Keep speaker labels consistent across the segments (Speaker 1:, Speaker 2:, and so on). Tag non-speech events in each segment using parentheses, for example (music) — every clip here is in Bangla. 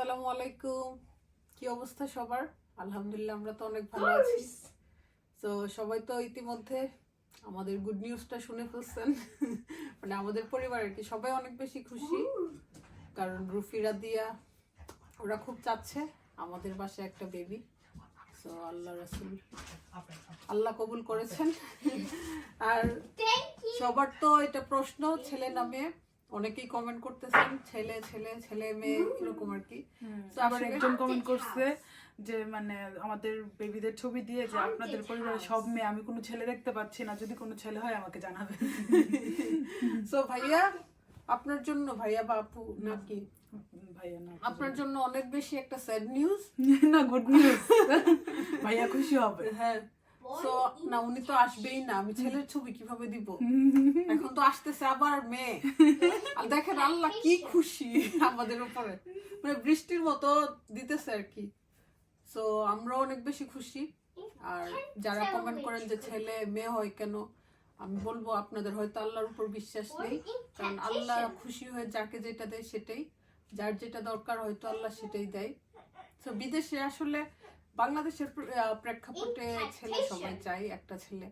Speaker 1: আসসালামু আলাইকুম। কি অবস্থা সবার? আলহামদুলিল্লাহ আমরা তো অনেক ভালো আছি। তো সবাই তো ইতিমধ্যে আমাদের গুড নিউজটা শুনে ফেলছেন। (laughs) মানে আমাদের পরিবারের কি সবাই অনেক বেশি খুশি। কারণ রুফিরা দিয়া ওরা খুব চাচ্ছে আমাদের বাসায় একটা বেবি তো আল্লাহ রাসুল আল্লাহ কবুল করেছেন। আর সবার তো এটা প্রশ্ন ছেলে নামে অনেকেই কমেন্ট করতেছেন ছেলে ছেলে ছেলে মেয়ে এরকম আর কি
Speaker 2: আবার একজন কমেন্ট করছে যে মানে আমাদের বেবিদের ছবি দিয়ে যে আপনাদের পরিবারের সব মেয়ে আমি কোনো ছেলে দেখতে পাচ্ছি না। যদি কোনো ছেলে হয় আমাকে জানাবে
Speaker 1: সো (laughs) ভাইয়া আপনার জন্য ভাইয়া বাপু নাকি?
Speaker 2: ভাইয়া না
Speaker 1: আপনার জন্য অনেক বেশি একটা স্যাড নিউজ (laughs)
Speaker 2: না গুড নিউজ ভাইয়া খুশি হবে।
Speaker 1: হ্যাঁ। সো না উনি তো আসবেই না আমি ছেলের ছবি কীভাবে দিব? (laughs) এখন তো আসতেছে আবার মেয়ে। আর দেখেন আল্লাহ (laughs) কি খুশি আমাদের উপরে। মানে বৃষ্টির মতো দিতেছে আর কি। সো আমরা অনেক বেশি খুশি। আর যারা কমেন্ট করেন যে ছেলে মেয়ে হয় কেন আমি বলব আপনাদের হয়তো আল্লাহর উপর বিশ্বাস নেই। কারণ আল্লাহ খুশি হয়ে যাকে যেটা দেয় সেটাই। যার যেটা দরকার হয়তো আল্লাহ সেটাই দেয়। তো বিদেশে আসলে বাংলাদেশের প্রেক্ষাপটে ছেলে সবাই চাই একটা ছেলে।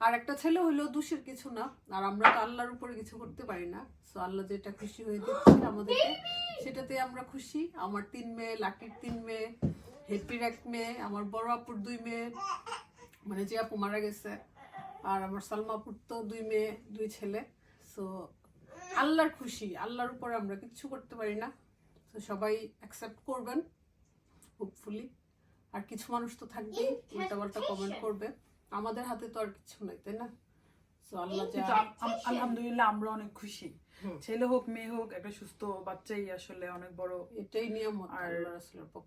Speaker 1: আর একটা ছেলে হইলেও দোষের কিছু না। আর আমরা তো আল্লাহর উপরে কিছু করতে পারি না। তো আল্লাহ যেটা খুশি হয়ে দিচ্ছে আমাদেরকে সেটাতে আমরা খুশি। আমার তিন মেয়ে লাকির তিন মেয়ে হেপির এক মেয়ে আমার বড় আপুর দুই মেয়ে মানে যে আপু মারা গেছে আর আমার সালমাপুর তো দুই মেয়ে দুই ছেলে। সো আল্লাহর খুশি আল্লাহর উপরে আমরা কিচ্ছু করতে পারি না। তো সবাই অ্যাকসেপ্ট করবেন হোপফুলি আর কিছু মানুষ তো থাকবেই উল্টাপাল্টা কমেন্ট করবে। আমাদের হাতে তো আর কিছু নাই তাই না?
Speaker 2: আলহামদুলিল্লাহ আমরা অনেক খুশি। ছেলে হোক মেয়ে হোক একটা সুস্থ বাচ্চাই আসলে অনেক বড়।
Speaker 1: এটাই নিয়ামত
Speaker 2: আর।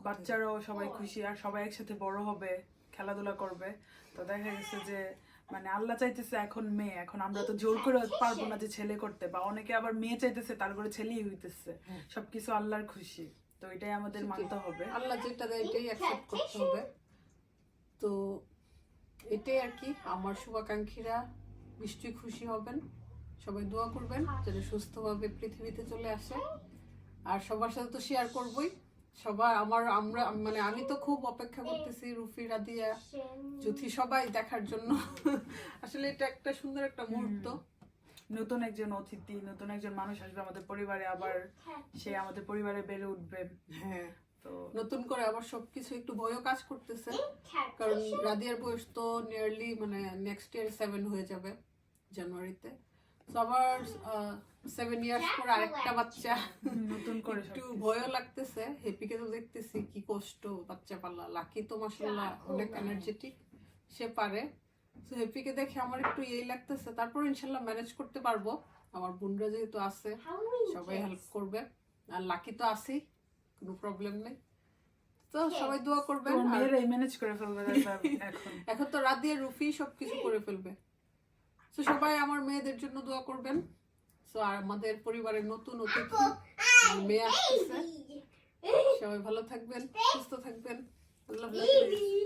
Speaker 2: বাচ্চারাও সবাই খুশি আর সবাই একসাথে বড় হবে খেলাধুলা করবে। তো দেখা গেছে যে মানে আল্লাহ চাইতেছে এখন মেয়ে এখন আমরা তো জোর করে পারব না যে ছেলে করতে বা অনেকে আবার মেয়ে চাইতেছে তারপরে ছেলেই হইতেছে। সবকিছু আল্লাহর খুশি। তো এটাই আমাদের মানতে হবে।
Speaker 1: আল্লাহ যেটা দেয় এটাই অ্যাকসেপ্ট করতে হবে। তো এটাই আর কি। আমার শুভাকাঙ্ক্ষীরা নিশ্চয়ই খুশি হবেন। সবাই দোয়া করবেন যেন সুস্থভাবে পৃথিবীতে চলে আসে। আর সবার সাথে তো শেয়ার করবই। সবার আমার আমরা মানে আমি তো খুব অপেক্ষা করতেছি রুফি রাদিয়া জুথি সবাই দেখার জন্য। আসলে এটা একটা সুন্দর একটা মুহূর্ত।
Speaker 2: নতুন একজন অতিথি নতুন একজন মানুষ আসবে আমাদের পরিবারে আবার সে আমাদের পরিবারে বেড়ে উঠবে।
Speaker 1: হ্যাঁ।
Speaker 2: তো
Speaker 1: নতুন করে আবার সবকিছু একটু ভয়ও কাজ করতেছে। কারণ রাদিয়ার বয়স তো নিয়ারলি মানে নেক্সট ইয়ার সেভেন হয়ে যাবে জানুয়ারিতে। তো আবার সেভেন ইয়ার্স পর আরেকটা বাচ্চা।
Speaker 2: নতুন করে
Speaker 1: একটু। ভয়ও লাগতেছে হেপিকে তো দেখতেছি কি কষ্ট বাচ্চা পাল্লা। লাকি তো মাসাল্লাহ অনেক এনার্জেটিক সে পারে। তো হেপিকে দেখে আমার একটু ইয়েই লাগতেছে। তারপর ইনশাল্লাহ ম্যানেজ করতে পারব। আমার বোনরা যেহেতু আছে সবাই হেল্প করবে। আর লাকি তো আছেই কোনো প্রবলেম নেই। তো সবাই দোয়া করবেন।
Speaker 2: মেয়েরাই ম্যানেজ করে ফেলবে (laughs) এখন।
Speaker 1: এখন তো রাত দিয়ে রুফি সবকিছু করে ফেলবে। তো সবাই আমার মেয়েদের জন্য দোয়া করবেন। তো আর আমাদের পরিবারের নতুন অতিথি মেয়ে আসতেছে। সবাই ভালো থাকবেন সুস্থ থাকবেন। আল্লাহ হাফেজ।